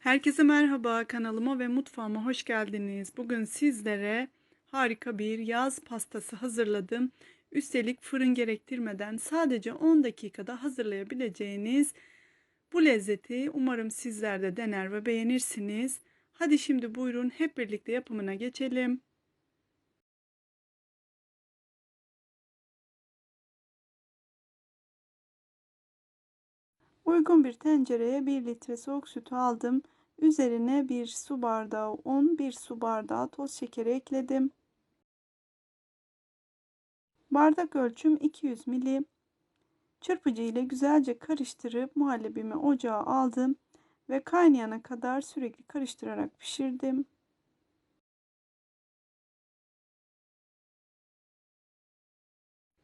Herkese merhaba kanalıma ve mutfağıma hoş geldiniz. Bugün sizlere harika bir yaz pastası hazırladım. Üstelik fırın gerektirmeden sadece 10 dakikada hazırlayabileceğiniz bu lezzeti umarım sizler de dener ve beğenirsiniz. Hadi şimdi buyurun hep birlikte yapımına geçelim. Uygun bir tencereye 1 litre soğuk sütü aldım. Üzerine 1 su bardağı un, 1 su bardağı toz şekeri ekledim. Bardak ölçüm 200 ml. Çırpıcı ile güzelce karıştırıp muhallebimi ocağa aldım ve kaynayana kadar sürekli karıştırarak pişirdim.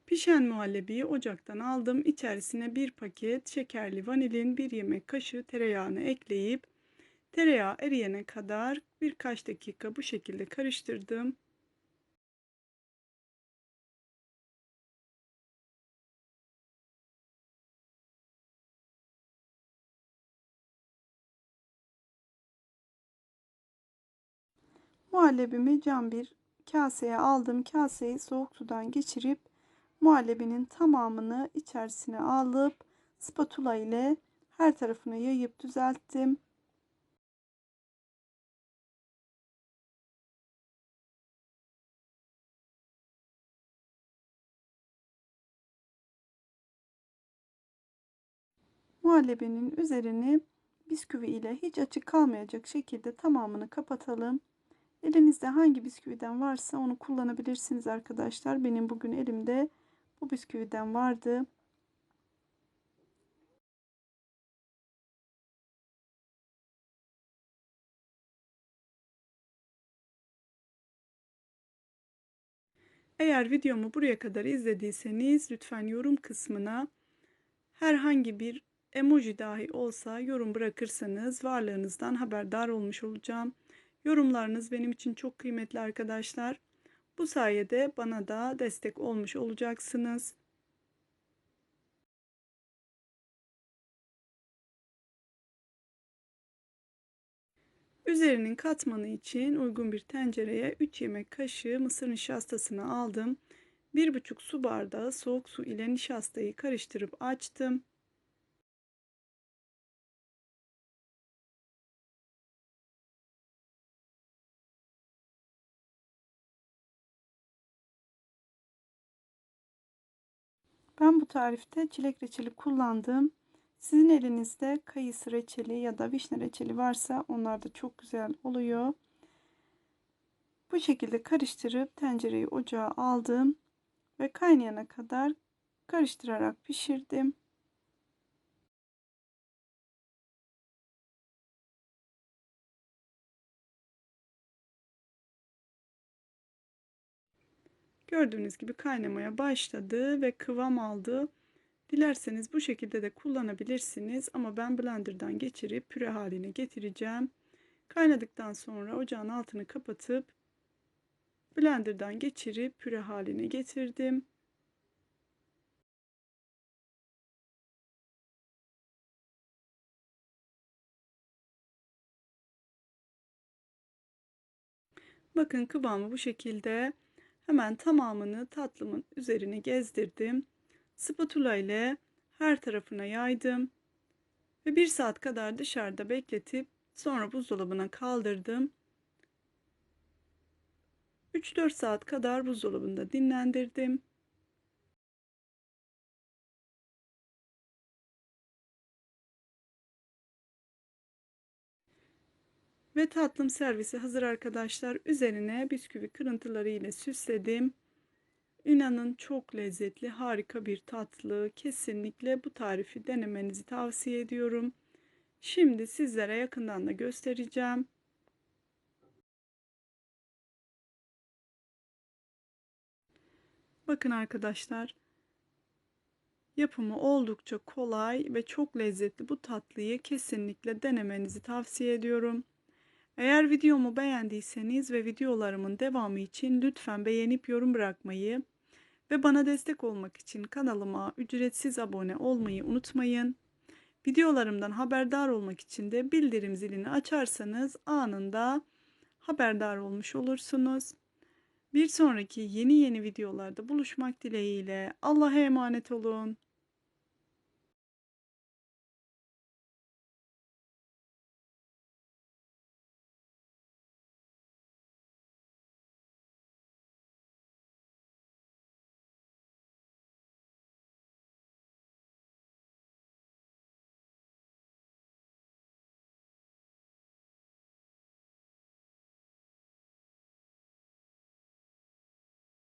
Pişen muhallebiyi ocaktan aldım. İçerisine bir paket şekerli vanilin, bir yemek kaşığı tereyağını ekleyip tereyağı eriyene kadar birkaç dakika bu şekilde karıştırdım. Muhallebimi cam bir kaseye aldım. Kaseyi soğuk sudan geçirip muhallebinin tamamını içerisine alıp spatula ile her tarafını yayıp düzelttim. Muhallebinin üzerini bisküvi ile hiç açık kalmayacak şekilde tamamını kapatalım. Elinizde hangi bisküviden varsa onu kullanabilirsiniz arkadaşlar. Benim bugün elimde bu bisküviden vardı. Eğer videomu buraya kadar izlediyseniz lütfen yorum kısmına herhangi bir emoji dahi olsa yorum bırakırsanız varlığınızdan haberdar olmuş olacağım. Yorumlarınız benim için çok kıymetli arkadaşlar. Bu sayede bana da destek olmuş olacaksınız. Üzerinin katmanı için uygun bir tencereye 3 yemek kaşığı mısır nişastasını aldım. 1,5 su bardağı soğuk su ile nişastayı karıştırıp açtım. Ben bu tarifte çilek reçeli kullandım. Sizin elinizde kayısı reçeli ya da vişne reçeli varsa onlar da çok güzel oluyor. Bu şekilde karıştırıp tencereyi ocağa aldım ve kaynayana kadar karıştırarak pişirdim. Gördüğünüz gibi kaynamaya başladı ve kıvam aldı. Dilerseniz bu şekilde de kullanabilirsiniz ama ben blenderdan geçirip püre haline getireceğim. Kaynadıktan sonra ocağın altını kapatıp blenderdan geçirip püre haline getirdim. Bakın kıvamı bu şekilde. Hemen tamamını tatlımın üzerine gezdirdim. Spatula ile her tarafına yaydım. Ve bir saat kadar dışarıda bekletip sonra buzdolabına kaldırdım. 3-4 saat kadar buzdolabında dinlendirdim. Ve tatlım servisi hazır arkadaşlar. Üzerine bisküvi kırıntıları ile süsledim. İnanın çok lezzetli, harika bir tatlı. Kesinlikle bu tarifi denemenizi tavsiye ediyorum. Şimdi sizlere yakından da göstereceğim. Bakın arkadaşlar. Yapımı oldukça kolay ve çok lezzetli bu tatlıyı kesinlikle denemenizi tavsiye ediyorum. Eğer videomu beğendiyseniz ve videolarımın devamı için lütfen beğenip yorum bırakmayı ve bana destek olmak için kanalıma ücretsiz abone olmayı unutmayın. Videolarımdan haberdar olmak için de bildirim zilini açarsanız anında haberdar olmuş olursunuz. Bir sonraki yeni yeni videolarda buluşmak dileğiyle Allah'a emanet olun.